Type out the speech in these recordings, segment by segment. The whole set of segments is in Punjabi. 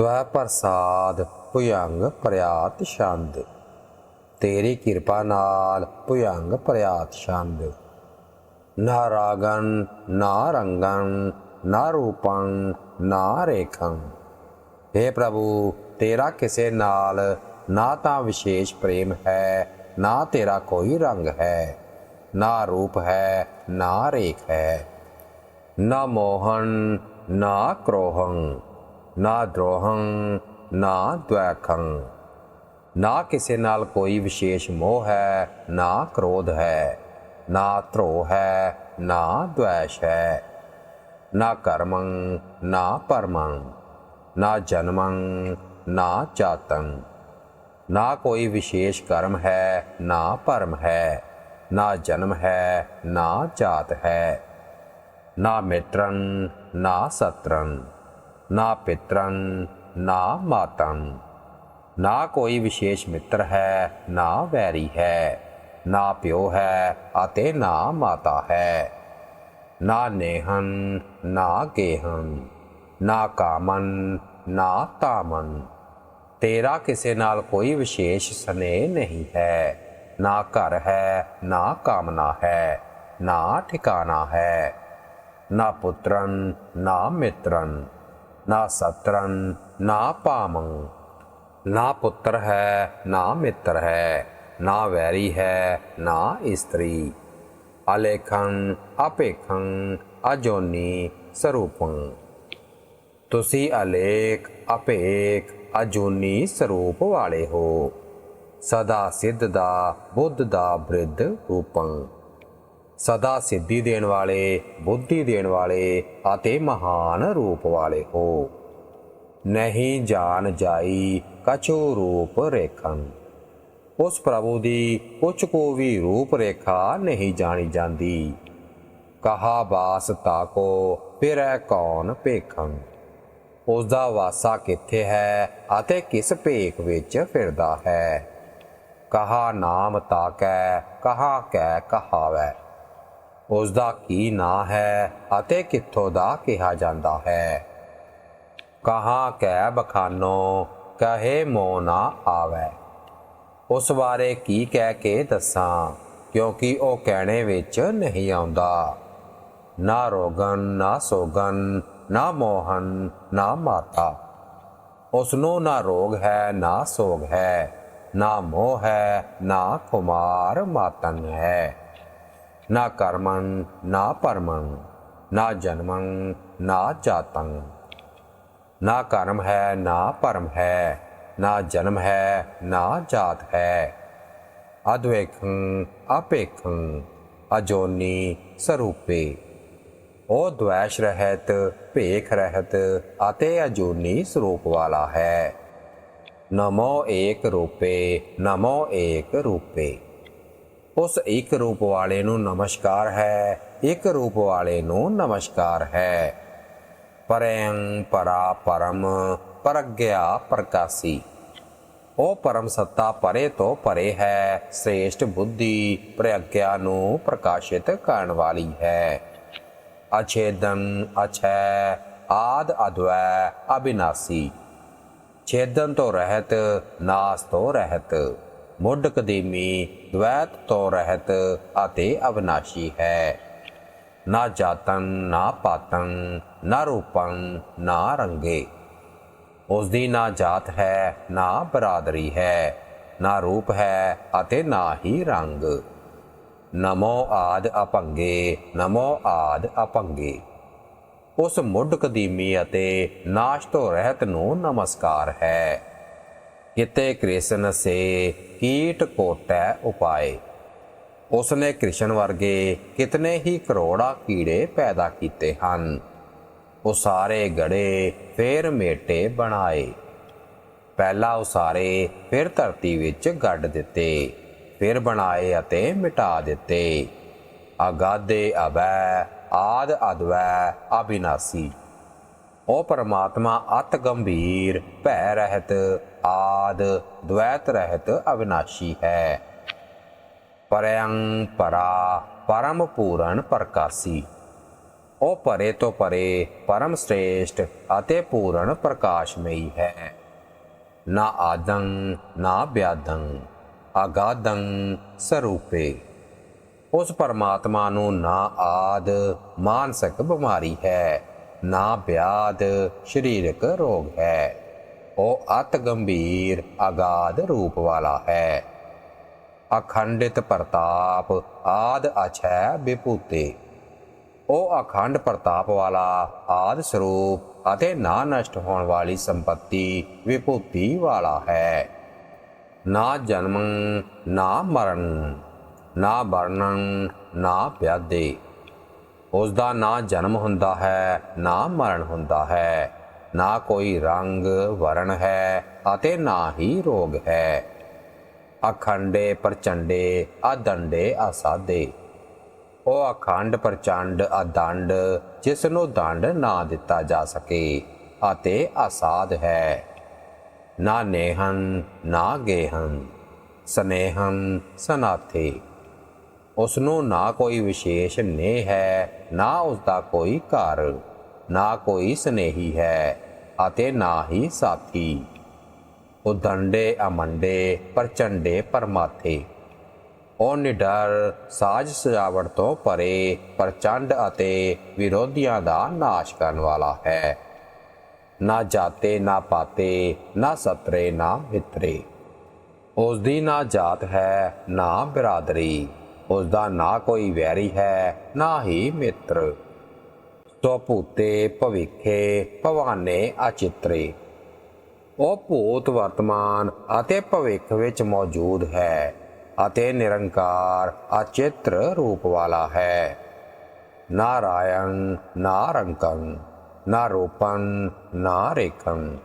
ਤਵੈ ਪ੍ਰਸਾਦ ਭੁਯੰਗ ਪ੍ਰਿਆਤ ਛੰਦ। ਤੇਰੀ ਕਿਰਪਾ ਨਾਲ ਭੁਯੰਗ ਪ੍ਰਿਆਤ ਛੰਦ। ਨਾ ਰਾਗਨ ਨਾ ਰੰਗਨ ਨਾ ਰੂਪੰ, ਨਾ ਰੇਖੰ। हे ਪ੍ਰਭੂ, ਤੇਰਾ ਕਿਸੇ ਨਾਲ ਨਾ ਤਾਂ ਵਿਸ਼ੇਸ਼ ਪ੍ਰੇਮ ਹੈ, ਨਾ ਤੇਰਾ ਕੋਈ ਰੰਗ ਹੈ, ਨਾ ਰੂਪ ਹੈ, ਨਾ ਰੇਖ ਹੈ। ਨਾ ਮੋਹਨ ਨਾ ਕ੍ਰੋਹੰ। ਨਾ ਦ੍ਰੋਹੰ, ਨਾ ਦ્વੈਖੰ ਨਾ ਕਿਸੇ ਨਾਲ ਕੋਈ ਵਿਸ਼ੇਸ਼ ਮੋਹ ਹੈ, ਨਾ ਕ੍ਰੋਧ ਹੈ। ਨਾ ਧਰੋ ਹੈ, ਨਾ ਦ્વੈਸ਼ ਹੈ। ਨਾ ਕਰਮੰ, ਨਾ ਪਰਮੰ। ਨਾ ਜਨਮੰ, ਨਾ ਚਾਤੰ ਨਾ ਕੋਈ ਵਿਸ਼ੇਸ਼ ਕਰਮ ਹੈ, ਨਾ ਭਰਮ ਹੈ। ਨਾ ਜਨਮ ਹੈ, ਨਾ ਜਾਤ ਹੈ। ਨਾ ਮਿੱਤਰਨ ਨਾ ਸਤਰਨ ਨਾ ਪਿਤਰਨ ਨਾ ਮਾਤੰ। ਨਾ ਕੋਈ ਵਿਸ਼ੇਸ਼ ਮਿੱਤਰ ਹੈ, ਨਾ ਵੈਰੀ ਹੈ। ਨਾ ਪਿਓ ਹੈ ਅਤੇ ਨਾ ਮਾਤਾ ਹੈ। ਨਾ ਨੇਹਨ ਨਾ ਗੇਹਨ ਨਾ ਕਾਮਨ ਨਾ ਤਾਮਨ ਤੇਰਾ ਕਿਸੇ ਨਾਲ ਕੋਈ ਵਿਸ਼ੇਸ਼ ਸਨੇਹ ਨਹੀਂ ਹੈ। ਨਾ ਘਰ ਹੈ, ਨਾ ਕਾਮਨਾ ਹੈ, ਨਾ ਠਿਕਾਣਾ ਹੈ। ਨਾ ਪੁੱਤਰਨ ਨਾ ਮਿੱਤਰਨ ਨਾ ਸਤਰਨ ਨਾ ਪਾਮੰ। ਨਾ ਪੁੱਤਰ ਹੈ, ਨਾ ਮਿੱਤਰ ਹੈ, ਨਾ ਵੈਰੀ ਹੈ, ਨਾ ਇਸਤਰੀ। ਅਲੇਖੰ, ਅਪੇਖੰ, ਅਜੋਨੀ, ਸਰੂਪੰ। ਤੁਸੀਂ ਅਲੇਖ, ਅਪੇਖ, ਅਜੂਨੀ, ਸਰੂਪ ਵਾਲੇ ਹੋ। ਸਦਾ ਸਿੱਧ ਦਾ, ਬੁੱਧ ਦਾ, ਬ੍ਰਿਧ ਰੂਪੰ। ਸਦਾ ਸਿੱਧੀ ਦੇਣ ਵਾਲੇ, ਬੁੱਧੀ ਦੇਣ ਵਾਲੇ ਅਤੇ ਮਹਾਨ ਰੂਪ ਵਾਲੇ ਹੋ। ਨਹੀਂ ਜਾਣ ਜਾਈ ਕਛੋ ਰੂਪ ਰੇਖੰ। ਉਸ ਪ੍ਰਭੂ ਦੀ ਕੁਛ ਕੋ ਵੀ ਰੂਪ ਰੇਖਾ ਨਹੀਂ ਜਾਣੀ ਜਾਂਦੀ। ਕਹਾ ਬਾਸ ਤਾਕੋ ਫਿਰੈ ਕੌਣ ਭੇਖੰ? ਉਸ ਦਾ ਵਾਸਾ ਕਿੱਥੇ ਹੈ ਅਤੇ ਕਿਸ ਭੇਖ ਵਿੱਚ ਫਿਰਦਾ ਹੈ? ਕਹਾ ਨਾਮ ਤਾਕੈ ਕਹਾ ਕੈ ਕਹਾਵੈ। ਉਸ ਦਾ ਕੀ ਨਾਂ ਹੈ ਅਤੇ ਕਿੱਥੋਂ ਦਾ ਕਿਹਾ ਜਾਂਦਾ ਹੈ? ਕਹਾ ਕੈ ਬਖਾਨੋ, ਕਹੇ ਮੋ ਨਾ ਆਵੈ। ਉਸ ਬਾਰੇ ਕੀ ਕਹਿ ਕੇ ਦੱਸਾਂ, ਕਿਉਂਕਿ ਉਹ ਕਹਿਣੇ ਵਿੱਚ ਨਹੀਂ ਆਉਂਦਾ। ਨਾ ਰੋਗਨ, ਨਾ ਸੋਗਨ, ਨਾ ਮੋਹਨ, ਨਾ ਮਾਤਾ। ਉਸ ਨੂੰ ਨਾ ਰੋਗ ਹੈ, ਨਾ ਸੋਗ ਹੈ, ਨਾ ਮੋਹ ਹੈ, ਨਾ ਕੁਮਾਰ ਮਾਤਨ ਹੈ। ਨਾ ਕਰਮੰ, ਨਾ ਪਰਮੰ, ਨਾ ਜਨਮੰ, ਨਾ ਜਾਤੰ। ਨਾ ਕਰਮ ਹੈ, ਨਾ ਪਰਮ ਹੈ, ਨਾ ਜਨਮ ਹੈ, ਨਾ ਜਾਤ ਹੈ। ਅਦਵੇਖੰ, ਆਪੇਖੰ, ਅਜੋਨੀ ਸਰੂਪੇ। ਉਹ ਦ્વੈਸ਼ ਰਹਿਤ, ਭੇਖ ਰਹਿਤ ਅਤੇ ਅਜੋਨੀ ਸਰੂਪ ਵਾਲਾ ਹੈ। ਨਮੋ ਏਕ ਰੂਪੇ, ਨਮੋ ਏਕ ਰੂਪੇ। ਉਸ ਇੱਕ ਰੂਪ ਵਾਲੇ ਨੂੰ ਨਮਸਕਾਰ ਹੈ, ਇੱਕ ਰੂਪ ਵਾਲੇ ਨੂੰ ਨਮਸਕਾਰ ਹੈ। ਪਰੰ ਪਰਾ ਪਰਮ ਪ੍ਰਗਿਆ ਪ੍ਰਕਾਸੀ। ਉਹ ਪਰਮ ਸੱਤਾ ਪਰੇ ਤੋਂ ਪਰੇ ਹੈ, ਸ੍ਰੇਸ਼ਟ ਬੁੱਧੀ ਪ੍ਰਗਿਆ ਨੂੰ ਪ੍ਰਕਾਸ਼ਿਤ ਕਰਨ ਵਾਲੀ ਹੈ। ਅਛੇਦਨ ਅਛੈ ਆਦ ਅਦਵੈ ਅਬਿਨਾਸੀ ਛੇਦਨ ਤੋਂ ਰਹਿਤ, ਨਾਸ ਤੋਂ ਰਹਿਤ। ਮੁੱਢ ਕਦੀਮੀ ਦ્વੈਤ ਤੋਂ ਰਹਿਤ ਅਤੇ ਅਵਨਾਸ਼ੀ ਹੈ। ਨਾ ਜਾਤਨ ਨਾ ਪਾਤਨ ਨਾ ਰੂਪੰ, ਨਾ ਰੰਗੇ। ਉਸ ਦੀ ਨਾ ਜਾਤ ਹੈ, ਨਾ ਬਰਾਦਰੀ ਹੈ, ਨਾ ਰੂਪ ਹੈ ਅਤੇ ਨਾ ਹੀ ਰੰਗ। ਨਮੋ ਆਦ ਅਪੰਗੇ, ਨਮੋ ਆਦ ਅਪੰਗੇ। ਉਸ ਮੁੱਢ ਕਦੀਮੀ ਅਤੇ ਨਾਸ਼ ਤੋਂ ਰਹਿਤ ਨੂੰ ਨਮਸਕਾਰ ਹੈ। ਕਿਤੇ ਕ੍ਰਿਸ਼ਨ ਸੇ ਕੀਟ ਕੋਟੈ ਉਪਾਏ। ਉਸਨੇ ਕ੍ਰਿਸ਼ਨ ਵਰਗੇ ਕਿਤਨੇ ਹੀ ਕਰੋੜਾ ਕੀੜੇ ਪੈਦਾ ਕੀਤੇ ਹਨ। ਉਹ ਸਾਰੇ ਗੜੇ ਫੇਰ ਮੇਟੇ ਬਣਾਏ। ਪਹਿਲਾ ਉਸਾਰੇ, ਫਿਰ ਧਰਤੀ ਵਿੱਚ ਗੱਡ ਦਿੱਤੇ, ਫਿਰ ਬਣਾਏ ਅਤੇ ਮਿਟਾ ਦਿੱਤੇ। ਅਗਾਦੇ ਅਬੈ ਆਦ ਅਦਵੈ, ਅਬਿਨਾਸੀ। ਉਹ ਪਰਮਾਤਮਾ ਅਤ ਗੰਭੀਰ, ਭੈ ਰਹਿਤ, ਆਦ ਦ્વੈਤ ਰਹਿਤ ਅਵਿਨਾਸ਼ੀ ਹੈ। ਪਰਯੰ ਪਰਾ ਪਰਮ ਪੂਰਨ ਪ੍ਰਕਾਸੀ। ਉਹ ਪਰੇ ਤੋਂ ਪਰੇ ਪਰਮ ਸ੍ਰੇਸ਼ਟ ਅਤੇ ਪੂਰਨ ਪ੍ਰਕਾਸ਼ਮਈ ਹੈ। ਨਾ ਆਦੰ, ਨਾ ਵਿਆਦੰ ਅਗਾਦੰ ਸਰੂਪੇ। ਉਸ ਪਰਮਾਤਮਾ ਨੂੰ ਨਾ ਆਦ ਮਾਨਸਿਕ ਬਿਮਾਰੀ ਹੈ। ਨਾ ਵਿਆਦ ਸਰੀਰਕ ਰੋਗ ਹੈ। ਉਹ ਅਤ ਗੰਭੀਰ ਅਗਾਧ ਰੂਪ ਵਾਲਾ ਹੈ। ਅਖੰਡਿਤ ਪ੍ਰਤਾਪ ਆਦ ਅਛੈ ਵਿਭੂਤੇ। ਉਹ ਅਖੰਡ ਪ੍ਰਤਾਪ ਵਾਲਾ ਆਦ ਸਰੂਪ ਅਤੇ ਨਾ ਨਸ਼ਟ ਹੋਣ ਵਾਲੀ ਸੰਪਤੀ ਵਿਭੂਤੀ ਵਾਲਾ ਹੈ। ਨਾ ਜਨਮ, ਨਾ ਮਰਨ, ਨਾ ਵਰਣਨ ਨਾ ਵਿਆਦੇ ਉਸ ਦਾ ਨਾ ਜਨਮ ਹੁੰਦਾ ਹੈ, ਨਾ ਮਰਨ ਹੁੰਦਾ ਹੈ। ਨਾ ਕੋਈ ਰੰਗ, ਵਰਣ ਹੈ ਅਤੇ ਨਾ ਹੀ ਰੋਗ ਹੈ। ਅਖੰਡੇ ਪ੍ਰਚੰਡੇ, ਅਦੰਡੇ ਅਸਾਦੇ ਉਹ ਅਖੰਡ, ਪ੍ਰਚੰਡ, ਅਦੰਡ, ਜਿਸ ਨੂੰ ਦੰਡ ਨਾ ਦਿੱਤਾ ਜਾ ਸਕੇ ਅਤੇ ਅਸਾਧ ਹੈ। ਨਾ ਨੇਹਨ ਨਾ ਗੇਹਨ ਸਨੇਹਨ ਸਨਾਥੇ। ਉਸ ਨੂੰ ਨਾ ਕੋਈ ਵਿਸ਼ੇਸ਼ ਨੇਹ ਹੈ, ਨਾ ਉਸ ਦਾ ਕੋਈ ਘਰ, ਨਾ ਕੋਈ ਸਨੇਹੀ ਹੈ ਅਤੇ ਨਾ ਹੀ ਸਾਥੀ। ਉਹ ਦੰਡੇ ਅਮੰਡੇ ਪ੍ਰਚੰਡੇ ਪਰਮਾਥੇ। ਉਹ ਨਿਡਰ ਸਾਜ ਸਜਾਵਟ ਤੋਂ ਪਰੇ, ਪ੍ਰਚੰਡ ਅਤੇ ਵਿਰੋਧੀਆਂ ਦਾ ਨਾਸ਼ ਕਰਨ ਵਾਲਾ ਹੈ। ਨਾ ਜਾਤੇ, ਨਾ ਪਾਤੇ, ਨਾ ਸਤਰੇ, ਨਾ ਮਿੱਤਰੇ। ਉਸ ਦੀ ਨਾ ਜਾਤ ਹੈ, ਨਾ ਬਰਾਦਰੀ। ਉਸ ਦਾ ਨਾ ਕੋਈ ਵੈਰੀ ਹੈ, ਨਾ ਹੀ ਮਿੱਤਰ। ਤੋ ਭੂਤੇ ਭਵਿੱਖੇ ਭਵਾਨੇ ਅਚਿਤਰੇ। ਉਹ ਭੂਤ ਵਰਤਮਾਨ ਅਤੇ ਭਵਿੱਖ ਵਿੱਚ ਮੌਜੂਦ ਹੈ ਅਤੇ ਨਿਰੰਕਾਰ ਅਚਿਤ੍ਰ ਰੂਪ ਵਾਲਾ ਹੈ। ਨਾਰਾਇਣ, ਨਾ ਰੰਕੰ, ਨਾ ਰੂਪੰ, ਨਾ ਰੇਖੰ।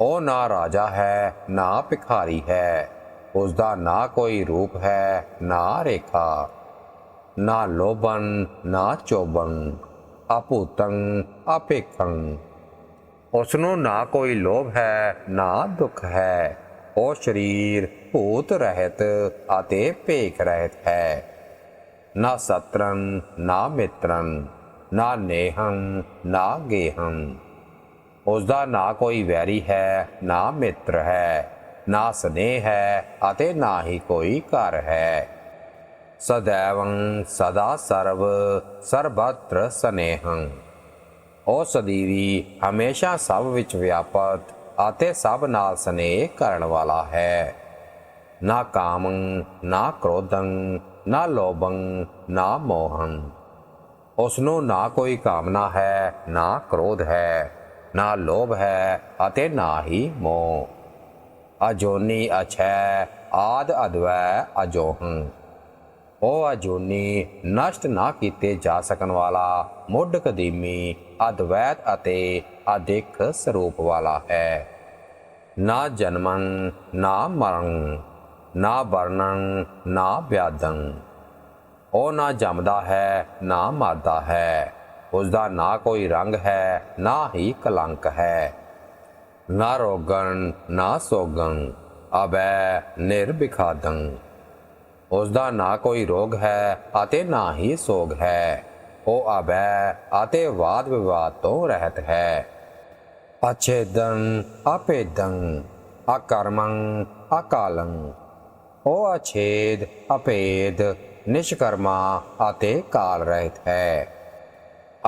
ਉਹ ਨਾ ਰਾਜਾ ਹੈ, ਨਾ ਭਿਖਾਰੀ ਹੈ। ਉਸ ਦਾ ਨਾ ਕੋਈ ਰੂਪ ਹੈ, ਨਾ ਰੇਖਾ, ਨਾ ਲੋਭਨ, ਨਾ ਚੋਬਨ। ਆਪੂਤੰ ਆਪੇਖੰ ਉਸ ਨੂੰ ਨਾ ਕੋਈ ਲੋਭ ਹੈ, ਨਾ ਦੁੱਖ ਹੈ। ਉਹ ਸਰੀਰ ਭੂਤ ਰਹਿਤ ਅਤੇ ਭੇਖ ਰਹਿਤ ਹੈ। ਨਾ ਸਤਰਨ ਨਾ ਮਿੱਤਰਨ ਨਾ ਨੇਹੰ ਨਾ ਗੇਹੰ ਉਸ ਦਾ ਨਾ ਕੋਈ ਵੈਰੀ ਹੈ, ਨਾ ਮਿੱਤਰ ਹੈ। ਨਾ ਸਨੇਹ ਹੈ ਅਤੇ ਨਾ ਹੀ ਕੋਈ ਘਰ ਹੈ। ਸਦੈਵੰ ਸਦਾ ਸਰਵ ਸਰਬਤਰ ਸਨੇਹੰ। ਉਹ ਸਦੀਵੀ ਹਮੇਸ਼ਾ ਸਭ ਵਿੱਚ ਵਿਆਪਤ ਅਤੇ ਸਭ ਨਾਲ ਸਨੇਹ ਕਰਨ ਵਾਲਾ ਹੈ। ਨਾ ਕਾਮੰ, ਨਾ ਕ੍ਰੋਧੰ, ਨਾ ਲੋਭੰ, ਨਾ ਮੋਹੰ। ਉਸ ਨੂੰ ਨਾ ਕੋਈ ਕਾਮਨਾ ਹੈ, ਨਾ ਕ੍ਰੋਧ ਹੈ, ਨਾ ਲੋਭ ਹੈ ਅਤੇ ਨਾ ਹੀ ਮੋਹ। ਅਜੋਨੀ ਅਛੈ, ਆਦ ਅਦਵੈ ਅਜੋਹੰ। ਉਹ ਅਜੋਨੀ ਨਸ਼ਟ ਨਾ ਕੀਤੇ ਜਾ ਸਕਣ ਵਾਲਾ ਮੁੱਢ ਕਦੀਮੀ ਅਦਵੈਤ ਅਤੇ ਅਦਿਖ ਸਰੂਪ ਵਾਲਾ ਹੈ। ਨਾ ਜਨਮੰ, ਨਾ ਮਰਨ ਨਾ ਵਰਣੰ, ਨਾ ਵਿਆਦੰ ਉਹ ਨਾ ਜੰਮਦਾ ਹੈ, ਨਾ ਮਰਦਾ ਹੈ। ਉਸ ਦਾ ਨਾ ਕੋਈ ਰੰਗ ਹੈ, ਨਾ ਹੀ ਕਲੰਕ ਹੈ। ਨਾ ਰੋਗਣ, ਨਾ ਸੋਗਣ, ਅਬੈ ਨਿਰਭਿਖਾਦੰ। ਉਸ ਦਾ ਨਾ ਕੋਈ ਰੋਗ ਹੈ ਅਤੇ ਨਾ ਹੀ ਸੋਗ ਹੈ। ਉਹ ਅਬੈ, ਅਤੇ ਵਾਦ ਵਿਵਾਦ ਤੋਂ ਰਹਿਤ ਹੈ। ਅਛੇਦੰ, ਅਪੇਦੰ, ਅਕਰਮੰ, ਅਕਾਲੰ। ਉਹ ਅਛੇਦ, ਅਪੇਦ, ਨਿਸ਼ਕਰਮਾ ਅਤੇ ਕਾਲ ਰਹਿਤ ਹੈ।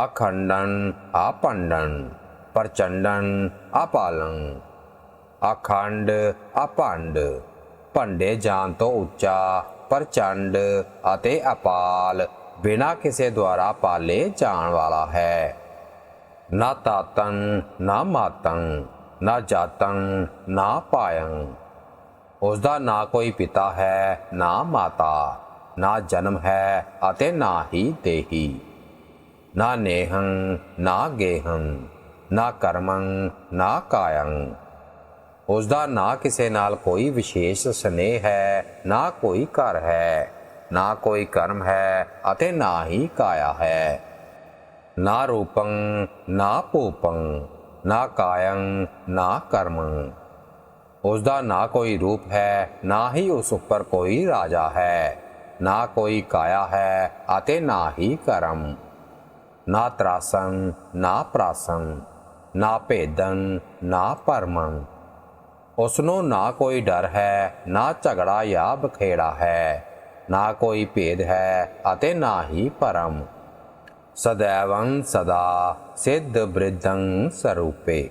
ਅਖੰਡਨ ਆਪੰਡਨ ਪ੍ਰਚੰਡਨ ਅਪਾਲੰ, ਅਖੰਡ ਅਪੰਡ, ਭੰਡੇ ਜਾਣ ਤੋਂ ਉੱਚਾ, ਪ੍ਰਚੰਡ ਅਤੇ ਅਪਾਲ, ਬਿਨਾ ਕਿਸੇ ਦੁਆਰਾ ਪਾਲੇ ਜਾਣ ਵਾਲਾ ਹੈ। ਨਾ ਤਾਤੰ, ਨਾ ਮਾਤੰ, ਨਾ ਜਾਤੰ, ਨਾ ਪਾਯੰ। ਉਸ ਦਾ ਨਾ ਕੋਈ ਪਿਤਾ ਹੈ, ਨਾ ਮਾਤਾ, ਨਾ ਜਨਮ ਹੈ ਅਤੇ ਨਾ ਹੀ ਦੇਹੀ। ਨਾ ਨੇਹੰ, ਨਾ ਗੇਹੰ। ਨਾ ਕਰਮੰ, ਨਾ ਕਾਯੰ ਉਸ ਦਾ ਨਾ ਕਿਸੇ ਨਾਲ ਕੋਈ ਵਿਸ਼ੇਸ਼ ਸਨੇਹ ਹੈ, ਨਾ ਕੋਈ ਘਰ ਹੈ, ਨਾ ਕੋਈ ਕਰਮ ਹੈ ਅਤੇ ਨਾ ਹੀ ਕਾਇਆ ਹੈ। ਨਾ ਰੂਪੰ, ਨਾ ਭੂਪੰ, ਨਾ ਕਾਯੰ ਨਾ ਕਰਮੰ। ਉਸ ਦਾ ਨਾ ਕੋਈ ਰੂਪ ਹੈ, ਨਾ ਹੀ ਉਸ ਉੱਪਰ ਕੋਈ ਰਾਜਾ ਹੈ, ਨਾ ਕੋਈ ਕਾਇਆ ਹੈ ਅਤੇ ਨਾ ਹੀ ਕਰਮ। ਨਾ ਤਰਾਸੰ, ਨਾ ਪ੍ਰਾਸੰ। ਨਾ ਭੇਦਨ, ਨਾ ਭਰਮਨ। ਉਸਨੂੰ ਨਾ ਕੋਈ ਡਰ ਹੈ, ਨਾ ਝਗੜਾ ਜਾਂ ਬਖੇੜਾ ਹੈ। ਨਾ ਕੋਈ ਭੇਦ ਹੈ ਅਤੇ ਨਾ ਹੀ ਪਰਮ ਸਦੈਵੰ ਸਦਾ ਸਿੱਧ ਬ੍ਰਿਧੰ ਸਰੂਪੇ।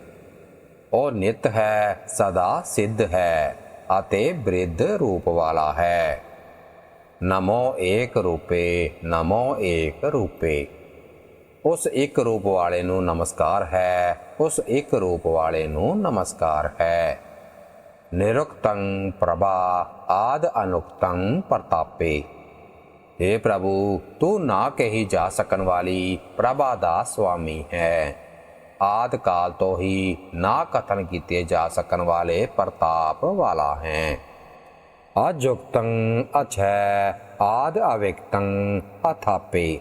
ਉਹ ਨਿਤ ਹੈ, ਸਦਾ ਸਿੱਧ ਹੈ ਅਤੇ ਬ੍ਰਿਧ ਰੂਪ ਵਾਲਾ ਹੈ। ਨਮੋ ਏਕ ਰੂਪੇ, ਨਮੋ ਏਕ ਰੂਪੇ। ਉਸ ਇੱਕ ਰੂਪ ਵਾਲੇ ਨੂੰ ਨਮਸਕਾਰ ਹੈ, ਉਸ ਇੱਕ ਰੂਪ ਵਾਲੇ ਨੂੰ ਨਮਸਕਾਰ ਹੈ। ਨਿਰੁਕਤੰ ਪ੍ਰਭਾ ਆਦ ਅਨੁਕਤੰ ਪ੍ਰਤਾਪੇ। हे ਪ੍ਰਭੂ, ਤੂੰ ਨਾ ਕਹੀ ਜਾ ਸਕਣ ਵਾਲੀ ਪ੍ਰਭਾ ਦਾ ਸੁਆਮੀ ਹੈ। ਆਦ ਕਾਲ ਤੋਂ ਹੀ ਨਾ ਕਥਨ ਕੀਤੇ ਜਾ ਸਕਣ ਵਾਲੇ ਪ੍ਰਤਾਪ ਵਾਲਾ ਹੈ। ਅਜੁਕਤੰ ਅਛੈ, ਆਦ ਅਵਿਕਤੰ ਅਥਾਪੇ।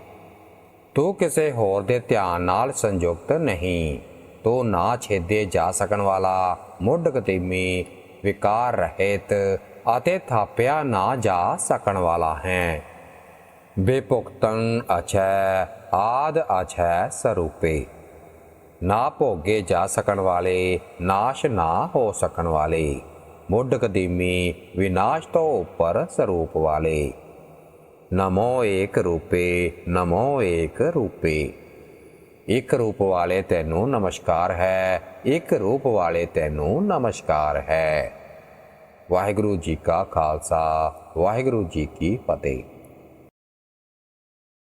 ਤੂੰ ਕਿਸੇ ਹੋਰ ਦੇ ਧਿਆਨ ਨਾਲ ਸੰਯੁਕਤ ਨਹੀਂ। ਤੂੰ ਨਾ ਛੇਦੇ ਜਾ ਸਕਣ ਵਾਲਾ, ਮੁੱਢ ਕਤੀਮੀ ਵਿਕਾਰ ਰਹਿਤ ਅਤੇ ਥਾਪਿਆ ਨਾ ਜਾ ਸਕਣ ਵਾਲਾ ਹੈ। ਬੇਪੁਕਤੰ ਅਛੈ, ਆਦ ਅਛੈ ਸਰੂਪੇ। ਨਾ ਭੋਗੇ ਜਾ ਸਕਣ ਵਾਲੇ, ਨਾਸ਼ ਨਾ ਹੋ ਸਕਣ ਵਾਲੇ। ਮੁੱਢ ਕਦੀਮੀ ਵਿਨਾਸ਼ ਤੋਂ ਉੱਪਰ ਸਰੂਪ ਵਾਲੇ। ਨਮੋ ਏਕ ਰੂਪੇ, ਨਮੋ ਏਕ ਰੂਪੇ। ਇੱਕ ਰੂਪ ਵਾਲੇ ਤੈਨੂੰ ਨਮਸਕਾਰ ਹੈ, ਇੱਕ ਰੂਪ ਵਾਲੇ ਤੈਨੂੰ ਨਮਸਕਾਰ ਹੈ। ਵਾਹਿਗੁਰੂ ਜੀ ਕਾ ਖਾਲਸਾ, ਵਾਹਿਗੁਰੂ ਜੀ ਕੀ ਫਤਿਹ।